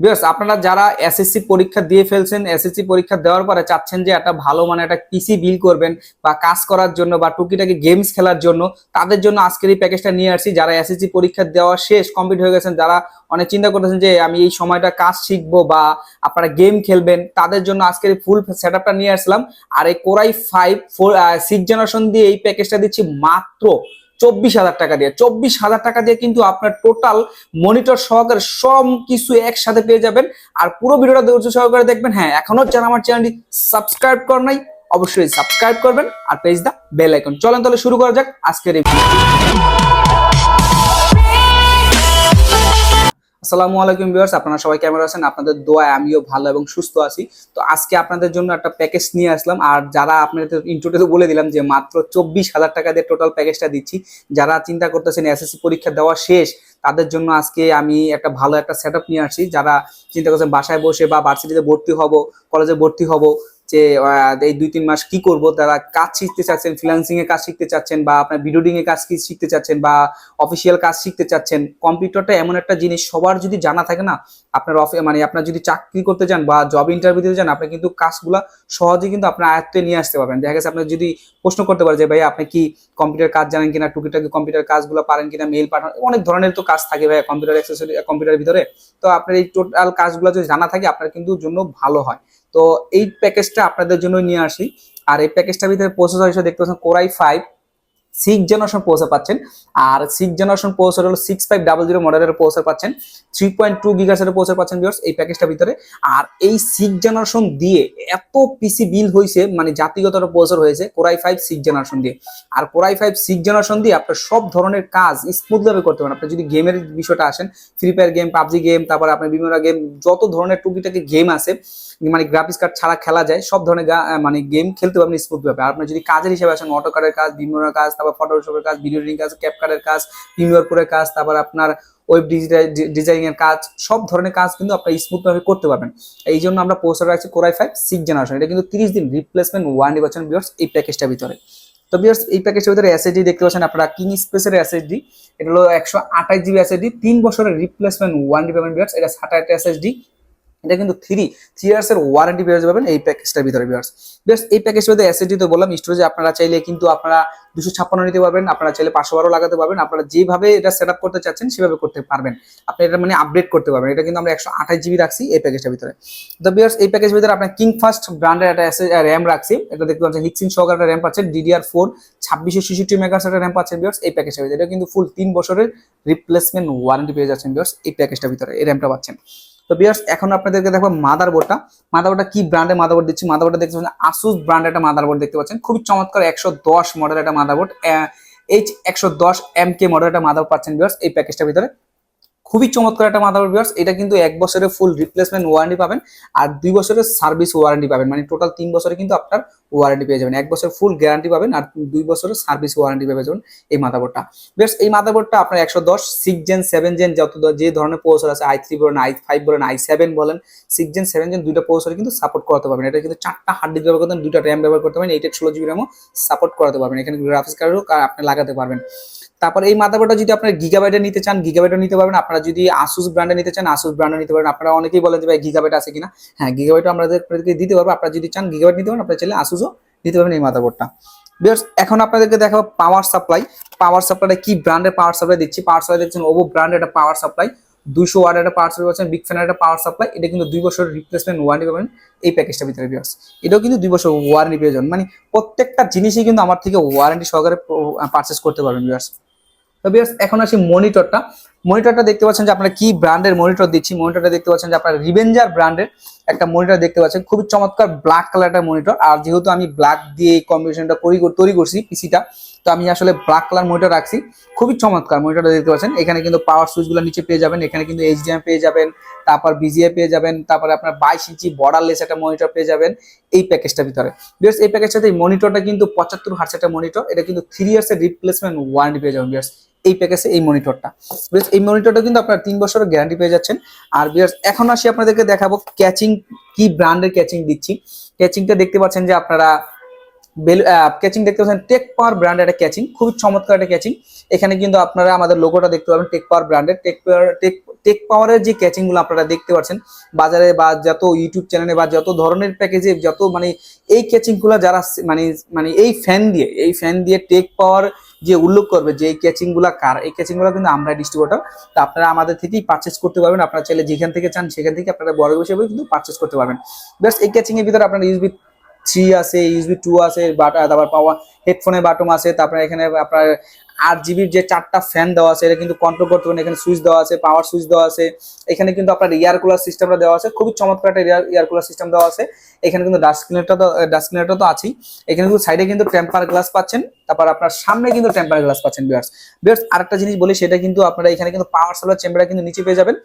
Because আপনারা যারা SSC পরীক্ষা দিয়ে ফেলছেন এসএসসি পরীক্ষা দেওয়ার পরে চাচ্ছেন যে একটা ভালো মানে একটা পিসি বিল করবেন বা কাজ করার জন্য বা টুকিটাকি গেমস খেলার জন্য, তাদের জন্য আজকের এই প্যাকেজটা নিয়ে আসছি। যারা এসএসসি পরীক্ষা দেওয়া শেষ কমপ্লিট হয়ে গেছেন, যারা অনেক চিন্তা করতেছেন যে আমি এই সময়টা কাজ শিখব বা আপনারা গেম খেলবেন, তাদের জন্য আজকের ফুল সেট আপটা নিয়ে আসলাম। আর এই core i five four six generation দিয়ে এই প্যাকেজটা দিচ্ছি মাত্র চব্বিশ হাজার টাকা দিয়ে। চব্বিশ হাজার টাকা দিয়ে কিন্তু আপনার টোটাল মনিটর সহকারে সব কিছু একসাথে পেয়ে যাবেন। আর পুরো ভিডিওটা ধৈর্য সহকারে দেখবেন। হ্যাঁ এখনও যারা আমার চ্যানেলটি সাবস্ক্রাইব কর নাই, অবশ্যই সাবস্ক্রাইব করবেন। আর পেজ দা বেল আইকন চলেন তাহলে শুরু করা যাক আজকের এই আসসালামু আলাইকুম ভিউয়ার্স, আপনারা সবাই কেমন আছেন? আপনাদের দোয়ায় আমিও ভালো এবং সুস্থ আছি। তো আজকে আপনাদের জন্য একটা প্যাকেজ নিয়ে আসলাম। আর যারা আপনাদের ইন্ট্রোতে বলে দিলাম যে মাত্র চব্বিশ হাজার টাকা দিয়ে টোটাল প্যাকেজটা দিচ্ছি, যারা চিন্তা করতেছেন এসএসসি পরীক্ষা দেওয়া শেষ, তাদের জন্য আজকে আমি একটা ভালো একটা সেট নিয়ে আসছি। যারা চিন্তা করছেন বাসায় বসে বা ভার্সিটিতে ভর্তি হব কলেজে ভর্তি হব যে এই দুই তিন মাস কি করব, তারা কাজ শিখতে চাচ্ছেন ফ্রিল্যান্সিং এর কাজ শিখতে চাচ্ছেন বা আপনার ভিডিওডিং এর কাজ শিখতে চাচ্ছেন বা অফিসিয়াল কাজ শিখতে চাচ্ছেন কম্পিউটারটা এমন একটা জিনিস সবার যদি জানা থাকে না, আপনার মানে আপনার যদি চাকরি করতে চান বা জব ইন্টারভিউ দিতে চান, আপনি কিন্তু কাজগুলা সহজে কিন্তু আপনার আয়ত্তে নিয়ে আসতে পারবেন। দেখা গেছে আপনার যদি প্রশ্ন করতে পারে যে ভাই আপনি কি কম্পিউটার কাজ জানেন কিনা, টুকিটাকি কম্পিউটার কাজগুলো পারেন কিনা মেল পাঠান অনেক ধরনের তো কাজ থাকে ভাই কম্পিউটার অ্যাক্সেসরি কম্পিউটারের ভিতরে। তো আপনার এই টোটাল কাজগুলো যদি জানা থাকে, আপনার কিন্তু জন্য ভালো হয়। তো এই প্যাকেজটা আপনাদের জন্য নিয়ে আসি। আর এই প্যাকেজটার ভিতরে প্রসেসর হিসেবে দেখতে পাচ্ছেন core i five six generation processor পাচ্ছেন। আর সিক্স জেনারেশন প্রসেসর হলো সিক্স ফাইভ ডাবল জিরো মডেলের প্রসেসর পাচ্ছেন। থ্রি পয়েন্ট টু গিগাসের প্রসেসর পাচ্ছেন ভিউয়ার্স এই প্যাকেজটার ভিতরে। আর এই সিক্স জেনারেশন দিয়ে এত পিসি বিল হয়েছে মানে জাতিগত প্রসেসর হয়েছে কোরাই ফাইভ সিক্স জেনারেশন দিয়ে। আর core i five six generation দিয়ে আপনার সব ধরনের কাজ স্মুথভাবে করতে পারেন। আপনি যদি গেমের বিষয়টা আসেন free fire game PUBG game তারপরে আপনার বিভিন্ন গেম যত ধরনের টুকিটাকি গেম আছে মানে গ্রাফিক্স কার্ড ছাড়া খেলা যায়, সব ধরনের মানে গেম খেলতে পারবেন স্মুথ ভাবে। আর আপনার যদি কাজের হিসেবে আসেন অটো কার্ডের কাজ, বিভিন্ন কাজ তারপর ফটোশপের কাজ ভিডিও এডিটিং কাজ ক্যাপ কার্ডের কাজ প্রিমিয়ার কাজ, তারপর আপনার ওয়েব ডিজাইনিং এর কাজ, সব ধরনের কাজ কিন্তু আপনার স্মুথ ভাবে করতে পারবেন। এই জন্য আমরা পোস্টার রাখছি কোরাই ফাইভ সিক্স জেনারেশন এটা কিন্তু তিরিশ দিন রিপ্লেসমেন্ট ওয়ারেন্টি পাচ্ছেন বিয়ার্স এই প্যাকেজটার ভিতরে। তো বিয়ার্স এই প্যাকেজটার ভিতরে এসএসডি দেখতে পাচ্ছেন আপনারা কিং স্পেসের এসএসডি এটা হলো একশো আঠাশ জিবি এসএসডি তিন বছরের রিপ্লেসমেন্ট ওয়ারেন্টি পাবেন বিয়ার্স এটা সাতাশ এসএসডি এটা কিন্তু থ্রি থ্রি ইয়ার্স এর ওয়ারেন্টি পেয়ে যাবেন এই প্যাকেজটার ভিতরে বিয়ার্স বেশ, এই প্যাকেজটার মধ্যে এসএসডি তো বললাম স্টোরেজে আপনারা চাইলে কিন্তু আপনারা দুশো ছাপ্পান্ন নিতে পারবেন, আপনারা চাইলে পাঁচশো বারো লাগাতে পারবেন, আপনারা যেভাবে এটা সেট করতে চাচ্ছেন সেভাবে করতে পারবেন। আপনি এটা মানে আপডেট করতে পারবেন, এটা কিন্তু আমরা একশো আঠাশ জিবি রাখছি এই প্যাকেজটার ভিতরে। তো বিয়ার্স এই প্যাকেজের ভিতরে আপনার কিং ফার্স্ট ব্র্যান্ডের একটা র্যাম রাখছি, এটা দেখতে পাচ্ছেন হিক্সিন সহকারে একটা র্যাম পাচ্ছেন ডিডিআর ফোর ছাব্বিশশো ছেষট্টি মেগাস একটা র্যাম পাচ্ছেন বিয়ার্স এই প্যাকেজটার ভিতরে। এটা কিন্তু ফুল তিন বছরের রিপ্লেসমেন্ট ওয়ারেন্টি পেয়ে যাচ্ছেন বিয়ার্স এই প্যাকেজটার ভিতরে, এই র্যামটা পাচ্ছেন। তো বিয়ার্স এখন আপনাদেরকে দেখো মাদারবোর্ডটা মাদারবোর্ডটা কি ব্র্যান্ডের মাদারবোর্ড দিচ্ছি? মাদারবোর্ডটা দেখতে পাচ্ছেন আসুস ব্র্যান্ডের একটা মাদারবোর্ড দেখতে পাচ্ছেন। খুবই চমৎকার একশো দশ মডেল একটা মাদারবোর্ড এইচ একশো দশ এম কে মডেল একটা মাদার পাচ্ছেন বিয়ার্স এই প্যাকেজটার ভিতরে। খুবই চমৎকার একটা মাদারবোর্ড বিয়ার্স এটা কিন্তু এক বছরের ফুল রিপ্লেসমেন্ট ওয়ারেন্টি পাবেন আর দুই বছরের সার্ভিস ওয়ারেন্টি পাবেন। মানে টোটাল তিন বছরে কিন্তু আপনার ওয়ারেন্টি পেয়ে যাবেন। এক বছর ফুল গ্যারান্টি পাবেন আর দুই বছরের সার্ভিস ওয়ারেন্টি পেয়ে যাবেন এই মাদারবোর্ডটা বেশ, এই মাদারবোর্ডটা আপনার একশো দশ সিক্স জেন সেভেন জেন যত যে ধরনের প্রসেসর আছে আই থ্রি বলেন আই ফাইভ বলেন আই সেভেন বলেন সিক্স জেন সেভেন জেন দুইটা প্রসেসর কিন্তু সাপোর্ট করাতে পারবেন। এটা কিন্তু চারটা হার্ড ডিস্ক ব্যবহার করতে দুইটা র্যাম ব্যবহার করতে পারবেন, এইট ষোলো জিবি র্যামও সাপোর্ট করাতে পারবেন। এখানে গ্রাফিক্স কার্ডও আপনি লাগাতে পারবেন। তারপর এই মাদারবোর্ডটা যদি আপনার গিগাবাইটে নিতে চান গিগাবাইটে নিতে পারবেন। আপনারা যদি আসুস ব্র্যান্ডে নিতে চান আসুস ব্র্যান্ডে নিতে পারবেন। আপনারা অনেকেই বলেন যে, ভাই গিগাবাইট আছে কিনা? হ্যাঁ গিগাবাইট আমাদের আপনাদেরকে দিতে পারব। আপনারা যদি চান গিগাবাইট নিতে পারেন আপনারা চাইলে আসুসও নিতে পারবেন এই মাদারবোর্ডটা বিয়ার্স এখন আপনাদেরকে দেখাবো পাওয়ার সাপ্লাই পাওয়ার সাপ্লাইটা কি ব্র্যান্ডের পাওয়ার সাপ্লাই দিচ্ছি? পাওয়ার সাপ্লাই দেখছেন ওভো ব্র্যান্ডের একটা পাওয়ার সাপ্লাই দুশো ওয়ার্ড একটা পাওয়ার সাপ্লাই পাচ্ছেন বিগ ফ্যানের একটা পাওয়ার সাপ্লাই এটা কিন্তু দুই বছরের রিপ্লেসমেন্ট ওয়ারেন্টি পাবেন এই প্যাকেজটা ভিতরে বিয়ার্স এটাও কিন্তু দুই বছর ওয়ারেন্টি পেয়ে যাবেন। মানে প্রত্যেকটা জিনিসই কিন্তু আমার থেকে ওয়ারেন্টি সহকারে পারচেস করতে পারবেন বিয়ার্স তো বিয়ার্স, এখন আসি মনিটরটা। মনিটরটা দেখতে পাচ্ছেন যে আপনারা কি ব্র্যান্ডের মনিটর দিচ্ছি। মনিটরটা দেখতে পাচ্ছেন যে আপনারা রিভেঞ্জার ব্র্যান্ডের একটা মনিটর দেখতে পাচ্ছেন। খুবই চমৎকার ব্ল্যাক কালারটা মনিটর। আর যেহেতু আমি ব্ল্যাক দিয়ে এই কম্বিনেশনটা তৈরি করছি পিসিটা তো আমি আসলে ব্ল্যাক কালার মনিটর রাখছি। খুবই চমৎকার মনিটরটা দেখতে পাচ্ছেন। এখানে কিন্তু পাওয়ার সুইচগুলো নিচে পেয়ে যাবেন। এখানে কিন্তু এইচডিএম পেয়ে যাবেন। তারপর বিজিএ পেয়ে যাবেন। তারপরে আপনার বাইশ ইঞ্চি বর্ডারলেস একটা মনিটর পেয়ে যাবেন এই প্যাকেজটার ভিতরে। বিয়ার্স, এই প্যাকেজটাতে মনিটরটা কিন্তু পঁচাত্তর হার্টস একটা মনিটর। এটা কিন্তু থ্রি ইয়ার্সের রিপ্লেসমেন্ট ওয়ারেন্টি পেয়ে যাবেন বিয়ার্স। এই প্যাকেজে এই মনিটরটা বেশ এই মনিটরটা কিন্তু আপনার তিন বছরের গ্যারান্টি পেয়ে যাচ্ছেন। আর বিয়ার্স এখন আসি আপনাদেরকে দেখাবো ক্যাচিং কি ব্র্যান্ডের ক্যাচিং দিচ্ছি। ক্যাচিংটা দেখতে পাচ্ছেন যে আপনারা ক্যাচিং দেখতে পাচ্ছেন টেক পাওয়ার ব্র্যান্ডের একটা ক্যাচিং খুবই চমৎকার একটা ক্যাচিং এখানে কিন্তু আপনারা আমাদের লোগোটা দেখতে পাবেন টেক পাওয়ার ব্র্যান্ডের টেক পাওয়ার টেক টেক পাওয়ারের যে ক্যাচিংগুলো আপনারা দেখতে পাচ্ছেন, বাজারে বা যত ইউটিউব চ্যানেলে বা যত ধরনের প্যাকেজে যত মানে এই ক্যাচিংগুলো যারা মানে মানে এই ফ্যান দিয়ে, এই ফ্যান দিয়ে টেক পাওয়ার যে উল্লেখ করবে যে এই ক্যাচিংগুলা কার, এই ক্যাচিংগুলো কিন্তু আমরা ডিস্ট্রিবিউটর তো আপনারা আমাদের থেকেই পারচেস করতে পারবেন। আপনারা চাইলে যেখান থেকে চান, সেখান থেকে আপনারা বড় হিসেবে কিন্তু পারচেস করতে পারবেন। বেশ এই ক্যাচিং এর ভিতরে আপনার ইউএসবি থ্রি আছে ইউজবি টু আছে বাটা তারপর পাওয়া হেডফোনের বাটম আছে, তারপরে এখানে আপনার আট জিবির যে চারটা ফ্যান দেওয়া আছে, এটা কিন্তু কন্ট্রোল করতে পারেন এখানে সুইচ দেওয়া আছে পাওয়ার সুইচ দেওয়া আছে। এখানে কিন্তু আপনার এয়ার কুলার সিস্টেমটা দেওয়া আছে। খুবই চমৎকার একটা এয়ার এয়ার কুলার সিস্টেম দেওয়া আছে। এখানে কিন্তু ডাস্ট ক্লিনারটা তো ডাস্ট ক্লিনারটা তো আছেই। এখানে কিন্তু সাইডে কিন্তু টেম্পার গ্লাস পাচ্ছেন। তারপর আপনার সামনে কিন্তু টেম্পার গ্লাস পাচ্ছেন বিয়ার্স বিয়ার্স আরেকটা জিনিস বলি, সেটা কিন্তু আপনারা এখানে কিন্তু পাওয়ার সাপ্লাই চেম্বারটা কিন্তু নিচে পেয়ে যাবেন।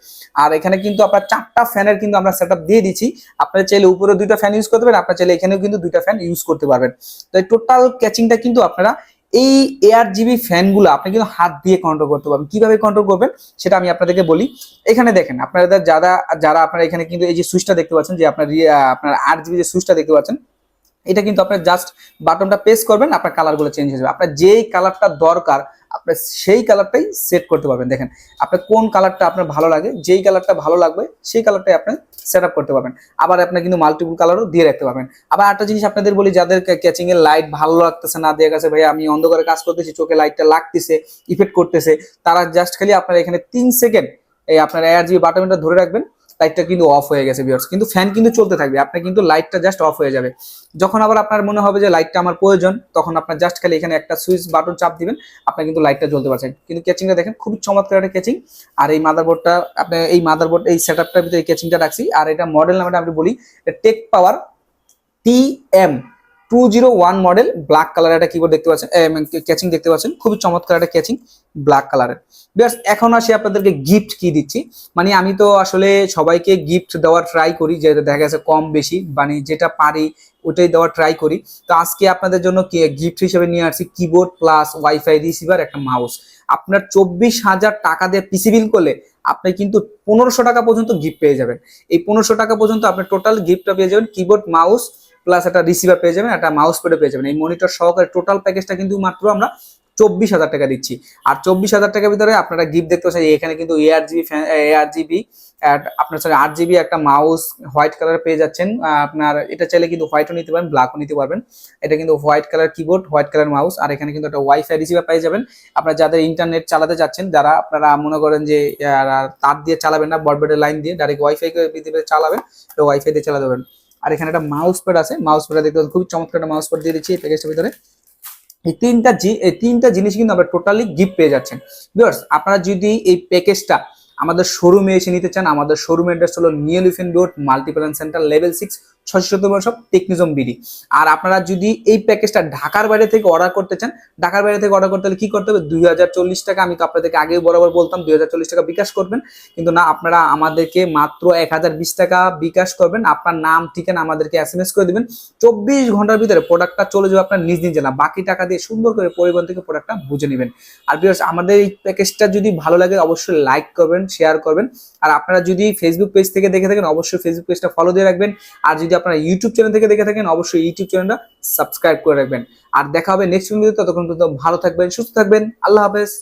আর এখানে কিন্তু আপনার চারটা ফ্যানের কিন্তু আমরা সেটআপ দিয়ে দিচ্ছি। আপনারা চাইলে উপরে দুইটা ফ্যান ইউজ করতে পারেন, আপনারা চাইলে এখানেও কিন্তু দুইটা ফ্যান ইউজ করতে পারবেন। তো টোটাল ক্যাচিংটা কিন্তু আপনারা এই এয়ার জিবি ফ্যানগুলো আপনি কিন্তু হাত দিয়ে কন্ট্রোল করতে পারবেন। কীভাবে কন্ট্রোল করবেন সেটা আমি আপনাদেরকে বলি। এখানে দেখেন, আপনারা যারা যারা আপনারা এখানে কিন্তু এই যে সুইচটা দেখতে পাচ্ছেন, যে আপনার আপনার আট জিবি যে সুইচটা দেখতে পাচ্ছেন, এটা কিন্তু আপনার জাস্ট বাটনটা প্রেস করবেন, আপনার কালারগুলো চেঞ্জ হয়ে যাবে। আপনার যেই কালারটা দরকার আপনার সেই কালারটাই সেট করতে পারবেন। দেখেন, আপনার কোন কালারটা আপনার ভালো লাগে, যেই কালারটা ভালো লাগবে, সেই কালারটাই আপনি সেট আপ করতে পারবেন। আবার আপনি কিন্তু মাল্টিপল কালারও দিয়ে রাখতে পারবেন। আবার একটা জিনিস আপনাদের বলি, যাদের ক্যাচিং এর লাইট ভালো লাগতেছে না দিয়ে গেছে ভাই আমি অন্ধকারে কাজ করতেছি, চোখে লাইটটা লাগতেছে ইফেক্ট করতেছে, তারা জাস্ট খালি আপনার এখানে তিন সেকেন্ড এই আপনার এয়ার জিবি বাটনটা ধরে রাখবেন লাইটটা কিন্তু অফ হয়ে গেছে ভিউয়ার্স কিন্তু ফ্যান কিন্তু চলতে থাকবে। আপনার কিন্তু লাইটটা জাস্ট অফ হয়ে যাবে। যখন আবার আপনার মনে হবে যে লাইটটা আমার প্রয়োজন, তখন আপনার জাস্ট খালি এখানে একটা সুইচ বাটন চাপ দিবেন। আপনার কিন্তু লাইটটা জ্বলতে পারছেন কিন্তু ক্যাচিংটা দেখেন খুবই চমৎকার একটা ক্যাচিং আর এই মাদারবোর্ডটা আপনি এই মাদারবোর্ড এই সেট আপটার ভিতরে ক্যাচিংটা রাখছি। আর এটা মডেল নামটা আমি বলি Tech Power T M two zero one model black কালারের একটা কিবোর্ড দেখতে পাচ্ছেন ক্যাচিং দেখতে পাচ্ছেন খুবই চমৎকার একটা ক্যাচিং ব্ল্যাক কালারের বিকজ এখন আসি আপনাদেরকে গিফট কি দিচ্ছি। মানে আমি তো আসলে সবাইকে গিফট দেওয়ার ট্রাই করি, যে দেখা গেছে কম বেশি মানে যেটা পারি ওটাই দেওয়ার ট্রাই করি। তো আজকে আপনাদের জন্য গিফট হিসেবে নিয়ে আসছি কিবোর্ড প্লাস ওয়াইফাই রিসিভার একটা মাউস আপনার চব্বিশ হাজার টাকা দিয়ে পিসি বিল করলে আপনি কিন্তু পনেরোশো টাকা পর্যন্ত গিফট পেয়ে যাবেন। এই পনেরোশো টাকা পর্যন্ত আপনি টোটাল গিফটটা পেয়ে যাবেন কিবোর্ড মাউস প্লাস একটা রিসিভার পেয়ে যাবেন, একটা মাউস প্যাডও পেয়ে যাবেন। এই মনিটর সহকারে টোটাল প্যাকেজটা কিন্তু মাত্র আমরা চব্বিশ হাজার টাকা দিচ্ছি। আর চব্বিশ হাজার টাকার ভিতরে আপনারা গিফট দেখতে পাচ্ছেন এখানে কিন্তু এআর জিবি এআর জিবি আপনার সঙ্গে আট জিবি একটা মাউস হোয়াইট কালার পেয়ে যাচ্ছেন। আপনার এটা চাইলে কিন্তু হোয়াইটও নিতে পারেন ব্ল্যাকও নিতে পারবেন। এটা কিন্তু white colour keyboard white colour mouse আর এখানে কিন্তু একটা ওয়াইফাই রিসিভার পেয়ে যাবেন। আপনারা যাদের ইন্টারনেট চালাতে যাচ্ছেন, যারা আপনারা মনে করেন যে তার দিয়ে চালাবেন না বডবেডের লাইন দিয়ে ডাইরেক্ট ওয়াইফাই চালাবেন ওয়াইফাই দিয়ে চালাতে পারবেন। আর এখানে একটা মাউস প্যাড আছে। মাউস প্যাড দেখতে খুবই চমৎকার একটা মাউস প্যাড দিয়ে দিচ্ছি এই প্যাকেজটার ভিতরে। এই তিনটা এই তিনটা জিনিস কিন্তু আমরা টোটালি গিফট পেয়ে যাচ্ছেন। ভিউয়ার্স আপনারা যদি এই প্যাকেজটা আমাদের শোরুমে এসে নিতে চান, আমাদের শোরুম অ্যাড্রেস হলো নিয়ালিফেন Elephant Road Multiplan Center level six ছশো সত্তর টেকনিজম বিডি আর আপনারা যদি এই প্যাকেজটা ঢাকার বাইরে থেকে অর্ডার করতে চান, ঢাকার বাইরে থেকে অর্ডার করতে হলে কি করতে হবে? দুই হাজার চল্লিশ টাকা, আমি তো আপনাদেরকে আগেও বরাবর বলতাম, দুই হাজার চল্লিশ টাকা বিকাশ করবেন। কিন্তু না, আপনারা আমাদেরকে মাত্র এক হাজার বিশ টাকা বিকাশ করবেন। আপনার নাম, ঠিকানা আমাদেরকে এস এম এস করে দিবেন। চব্বিশ ঘণ্টার ভিতরে প্রোডাক্টটা চলে যাবে আপনার নিজ নিজ জেলা বাকি টাকা দিয়ে সুন্দর করে পরিবহন থেকে প্রোডাক্টটা বুঝে নেবেন। আর বিকজ আমাদের এই প্যাকেজটা যদি ভালো লাগে, অবশ্যই লাইক করবেন শেয়ার করবেন। আর আপনারা যদি ফেসবুক পেজ থেকে দেখে থাকেন, অবশ্যই ফেসবুক পেজটা ফলো দিয়ে রাখবেন। আর যদি আপনারা ইউটিউব চ্যানেল থেকে দেখে থাকেন, অবশ্যই ইউটিউব চ্যানেলটা সাবস্ক্রাইব করে রাখবেন। আর দেখা হবে নেক্সট ভিডিওতে ততক্ষণ পর্যন্ত ভালো থাকবেন, সুস্থ থাকবেন, আল্লাহ হাফেজ।